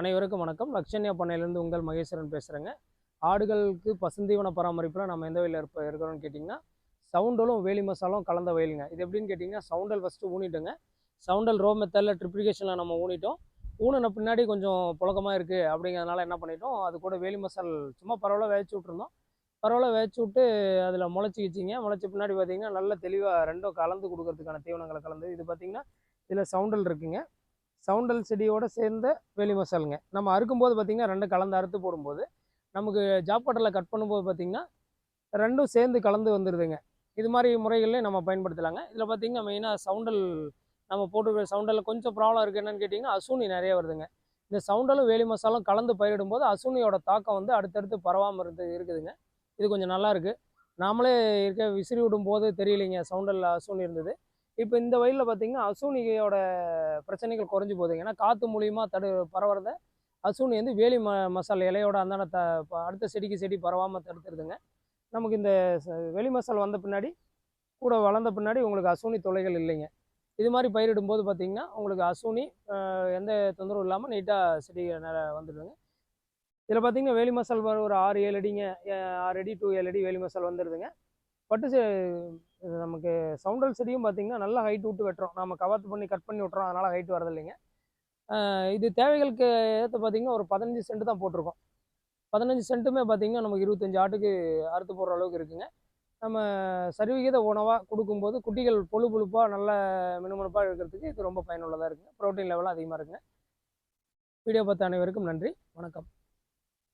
அனைவருக்கும் வணக்கம். லக்ஷன்யா பண்ணையிலேருந்து உங்கள் மகேஸ்வரன் பேசுகிறேங்க ஆடுகளுக்கு பசுந்தீவன பராமரிப்பில் நம்ம எந்த வயலில் இருப்ப இருக்கிறோம்னு கேட்டிங்கன்னா சவுண்டலும் வேலி மசாலும் கலந்த வயலுங்க. இது எப்படின்னு கேட்டிங்கன்னா சவுண்டல் ஃபஸ்ட்டு ஊனிட்டுங்க. சவுண்டல் ரோ மெத்தடில் ட்ரிப்ளிகேஷனில் நம்ம ஊனிட்டோம். ஊனின பின்னாடி கொஞ்சம் புழக்கமாக இருக்குது அப்படிங்கிறதுனால என்ன பண்ணிட்டோம் அது கூட வேலி மசால் சும்மா பரவாயில்ல வேச்சு விட்ருந்தோம் பரவாயில்ல வேச்சு விட்டு அதில் முளைச்சிக்கிச்சிங்க. முளைச்ச பின்னாடி பார்த்திங்கன்னா நல்ல தெளிவாக ரெண்டும் கலந்து கொடுக்கறதுக்கான தீவனங்களை கலந்து இது பார்த்தீங்கன்னா இதில் சவுண்டல் இருக்குங்க. சவுண்டல் செடியோடு சேர்ந்த வேலி மசாலுங்க. நம்ம அறுக்கும்போது பார்த்திங்கன்னா ரெண்டும் கலந்து அறுத்து போடும்போது நமக்கு ஜாப் கட் பண்ணும்போது பார்த்திங்கன்னா ரெண்டும் சேர்ந்து கலந்து வந்துடுதுங்க இது மாதிரி முறைகளில் நம்ம பயன்படுத்தலாங்க. இதில் பார்த்திங்கன்னா மெயினாக சவுண்டல் நம்ம போட்டு சவுண்டலில் கொஞ்சம் ப்ராப்ளம் இருக்குது என்னென்னு கேட்டிங்கன்னா அசூனி நிறைய வருதுங்க. இந்த சவுண்டலும் வேலி மசாலும் கலந்து பயிரிடும்போது அசூனியோட தாக்கம் வந்து அடுத்தடுத்து பரவாமல் இருந்து இருக்குதுங்க. இது கொஞ்சம் நல்லா இருக்குது நாமளே இருக்க விசிறி விடும் போது தெரியலைங்க சவுண்டல் அசூனி இருந்தது. இப்போ இந்த வயலில் பார்த்தீங்கன்னா அசூனியோட பிரச்சனைகள் குறைஞ்சி போகுதுங்க ஏன்னா காற்று மூலியமாக தடு பரவுறத அசூனி வந்து வேலி ம மசால் இலையோட அந்தாண்ட த ப- அடுத்த செடிக்கு செடி பரவாமல் தடுத்துருதுங்க. நமக்கு இந்த வெளி மசால் வந்த பின்னாடி கூட வளர்ந்த பின்னாடி உங்களுக்கு அசூனி தொலைகள் இல்லைங்க. இது மாதிரி பயிரிடும்போது பார்த்திங்கன்னா உங்களுக்கு அசூனி எந்த தொந்தரவும் இல்லாமல் நீட்டாக செடி நிறைய வந்துடுதுங்க. இதில் பார்த்தீங்கன்னா வேலி மசால் ஒரு ஆறு ஏழு அடிங்க ஆறு அடி டூ ஏழு அடி வேலி மசால் வந்துடுதுங்க. பட்டு இது நமக்கு சவுண்டல் செடியும் பார்த்திங்கன்னா நல்லா ஹைட் விட்டு வெட்டுறோம். நம்ம கவாத்து பண்ணி கட் பண்ணி விட்டுறோம். அதனால் ஹைட் வரதில்லைங்க. இது தேவைகளுக்கு ஏற்ற பார்த்திங்கன்னா ஒரு பதினஞ்சு சென்ட் தான் போட்டிருக்கோம். பதினஞ்சு சென்ட்டுமே பார்த்திங்கன்னா நமக்கு இருபத்தஞ்சி ஆட்டுக்கு அறுத்து போடுற அளவுக்கு இருக்குங்க. நம்ம சரிவிகித உணவாக கொடுக்கும்போது குட்டிகள் பொழு பொழுப்பாக நல்ல மினுமினுப்பாக இருக்கிறதுக்கு இது ரொம்ப பயனுள்ளதாக இருக்குங்க. ப்ரோட்டீன் லெவலும் அதிகமாக இருக்குங்க. வீடியோ பார்த்த அனைவருக்கும் நன்றி. வணக்கம்.